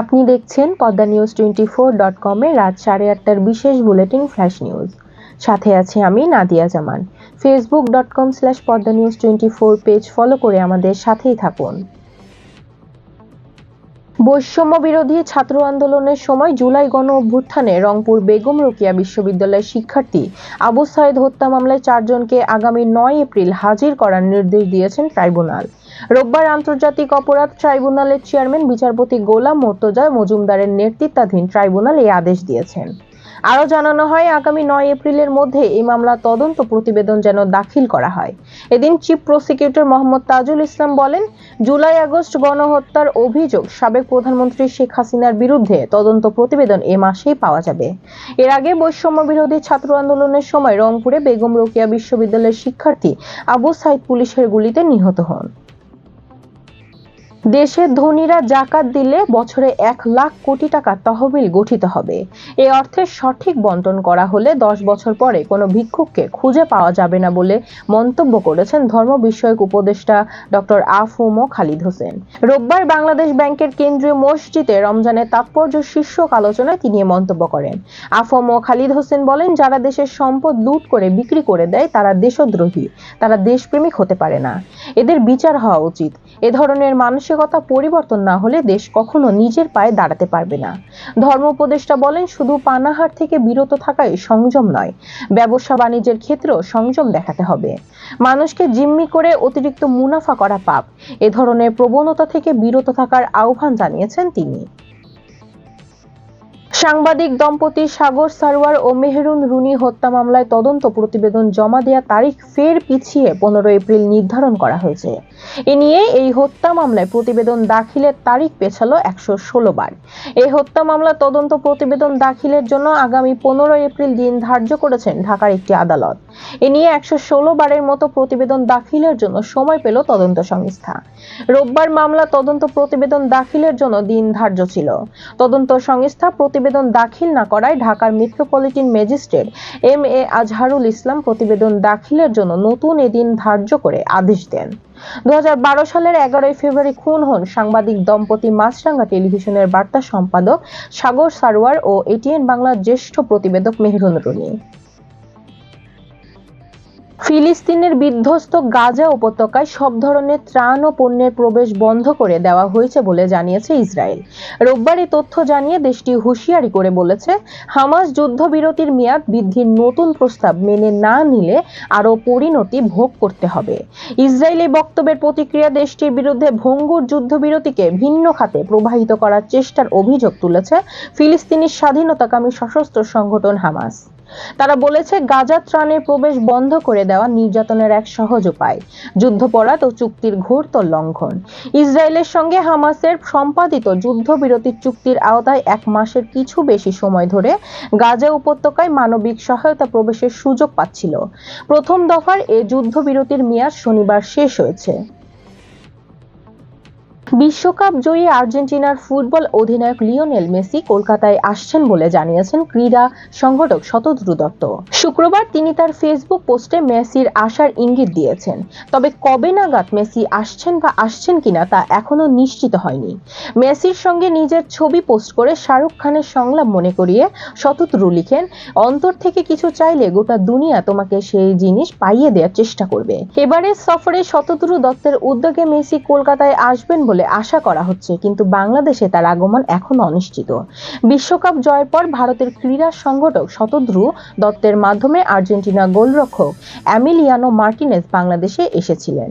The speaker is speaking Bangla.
আপনি দেখছেন Padma news twenty four dot কমে রাত সাড়ে আটটার বিশেষ বুলেটিন ফ্ল্যাশ নিউজ। সাথে আছি আমি Nadia Zaman. Facebook dot com slash Padma news twenty four page follow করে আমাদের সাথেই থাকুন। বৈষম্য বিরোধী ছাত্র আন্দোলনের সময় জুলাই গণ অভ্যুত্থানে রংপুর বেগম রোকিয়া বিশ্ববিদ্যালয়ের শিক্ষার্থী আবু সাইদ হত্যা মামলায় চারজনকে আগামী নয় এপ্রিল হাজির করার নির্দেশ দিয়েছেন ট্রাইব্যুনাল। রোববার আন্তর্জাতিক অপরাধ ট্রাইব্যুনালের চেয়ারম্যান বিচারপতি গোলাম মোর্তজা মজুমদারের নেতৃত্বাধীন ট্রাইব্যুনাল এই আদেশ দিয়েছেন। আরও জানানো হয়, আগামী নয় এপ্রিলের মধ্যে এই মামলা তদন্ত প্রতিবেদন যেন দাখিল করা হয়। এদিন চিফ প্রসিকিউটর মোহাম্মদ তাজুল ইসলাম বলেন, জুলাই আগস্ট গণহত্যার অভিযোগ সাবেক প্রধানমন্ত্রী শেখ হাসিনার বিরুদ্ধে তদন্ত প্রতিবেদন এ মাসেই পাওয়া যাবে। এর আগে বৈষম্য বিরোধী ছাত্র আন্দোলনের সময় রংপুরে বেগম রোকেয়া বিশ্ববিদ্যালয়ের শিক্ষার্থী আবু সাইদ পুলিশের গুলিতে নিহত হন। দেশের ধনীরা জাকাত দিলে বছরে এক লাখ কোটি টাকা তহবিল গঠিত হবে। এই অর্থের সঠিক বন্টন করা হলে দশ বছর পরে কোনো ভিক্ষুককে খুঁজে পাওয়া যাবে না বলে মন্তব্য করেছেন ধর্ম বিষয়ক উপদেষ্টা ডক্টর আফমো খালিদ হোসেন। রোববার বাংলাদেশ ব্যাংকের কেন্দ্রীয় মসজিদে রমজানের তাৎপর্য শীর্ষক আলোচনায় তিনি মন্তব্য করেন। আফমো খালিদ হোসেন বলেন, যারা দেশের সম্পদ লুট করে বিক্রি করে দেয়, তারা দেশদ্রোহী, তারা দেশপ্রেমিক হতে পারে না। এদের বিচার হওয়া উচিত। এ ধরনের মানসিকতা পরিবর্তন না হলে দেশ কখনো নিজের পায়ে দাঁড়াতে পারবে না। ধর্ম উপদেষ্টা বলেন, শুধু পানাহার থেকে বিরত থাকাই সংযম নয়, ব্যবসা বাণিজ্যের ক্ষেত্রেও সংযম দেখাতে হবে। মানুষকে জিম্মি করে অতিরিক্ত মুনাফা করা পাপ, এ ধরনের প্রবণতা থেকে বিরত থাকার আহ্বান জানিয়েছেন তিনি। সাংবাদিক দম্পতি সাগর সারওয়ার ও মেহরুন রুনি হত্যা মামলায় তদন্ত প্রতিবেদন জমা দেওয়া তারিখ ফের পিছিয়ে পনেরো এপ্রিল নির্ধারণ করা হয়েছে। এ নিয়ে এই হত্যা মামলায় প্রতিবেদন দাখিলের তারিখ পেছালো একশো ষোলো বার। এই হত্যা মামলা তদন্ত প্রতিবেদন দাখিলের জন্য আগামী পনেরো এপ্রিল দিন ধার্য করেছেন ঢাকার একটি আদালত। এ নিয়ে একশো ষোলো বারের মতো প্রতিবেদন দাখিলের জন্য সময় পেল তদন্ত সংস্থা। রোববার মামলা তদন্ত প্রতিবেদন দাখিলের জন্য দিন ধার্য ছিল। তদন্ত সংস্থা প্রতিবেদন দাখিল না করায় ঢাকার metropolitan magistrate M A Azharul Islam প্রতিবেদন দাখিলের জন্য নতুন এদিন ধার্য করে আদেশ দেন। দু হাজার বারো সালের এগারোই ফেব্রুয়ারি খুন হন সাংবাদিক দম্পতি মাছরাঙ্গা টেলিভিশনের বার্তা সম্পাদক সাগর সারোয়ার ও এটিএন বাংলার জ্যেষ্ঠ প্রতিবেদক মেহরুন রুনি। ফিলিস্তিনের বিধ্বস্ত গাজা উপত্যকায় সব ধরনের ত্রাণ ও পণ্যের প্রবেশ বন্ধ করে দেওয়া হয়েছে বলে জানিয়েছে ইসরায়েল। রোববার এই তথ্য জানিয়ে দেশটি হুঁশিয়ারি করে বলেছে, হামাস যুদ্ধবিরতির মেয়াদ বৃদ্ধির নতুন প্রস্তাব মেনে না নিলে আরও পরিণতি ভোগ করতে হবে। ইসরায়েলি বক্তব্যের প্রতিক্রিয়া দেশটির বিরুদ্ধে ভঙ্গুর যুদ্ধবিরতিকে ভিন্ন খাতে প্রবাহিত করার চেষ্টার অভিযোগ তুলেছে ফিলিস্তিনি স্বাধীনতাকামী সশস্ত্র সংগঠন হামাস। তারা বলেছে, গাজা ত্রাণের প্রবেশ বন্ধ করে দেওয়া নির্যাতনের এক সহজ উপায়। যুদ্ধপরাধ ও চুক্তির ঘোরতর লঙ্ঘন। ইসরায়েলের সঙ্গে হামাসের সম্পাদিত যুদ্ধবিরতির চুক্তির আওতায় এক মাসের কিছু বেশি সময় ধরে গাজা উপত্যকায় মানবিক সহায়তা প্রবেশের সুযোগ পাচ্ছিল। প্রথম দফার এ যুদ্ধবিরতির মেয়াদ শনিবার শেষ হয়েছে। বিশ্বকাপ জয়ী আর্জেন্টিনার ফুটবল অধিনায়ক লিওনেল মেসি কলকাতায় আসছেন বলে জানিয়েছেন ক্রীড়া সংগঠক শতদ্রু দত্ত। শুক্রবার তিনি তার ফেসবুক পোস্টে মেসির আসার ইঙ্গিত দিয়েছেন। তবে কবে নাগাদ মেসি আসছেন বা আসছেন কিনা তা এখনও নিশ্চিত হয়নি। মেসির সঙ্গে নিজের ছবি পোস্ট করে শাহরুখ খানের সংলাপ মনে করিয়ে শতদ্রু লিখেন, অন্তর থেকে কিছু চাইলে গোটা দুনিয়া তোমাকে সেই জিনিস পাইয়ে দেওয়ার চেষ্টা করবে। এবারের সফরে শতদ্রু দত্তের উদ্যোগে মেসি কলকাতায় আসবেন বলে আশা করা হচ্ছে, কিন্তু বাংলাদেশে তার আগমন এখন অনিশ্চিত। বিশ্বকাপ জয়ের পর ভারতের ক্রীড়া সংগঠক শতদ্রু দত্তের মাধ্যমে আর্জেন্টিনা গোলরক্ষক অ্যামিলিয়ানো মার্টিনেজ বাংলাদেশে এসেছিলেন।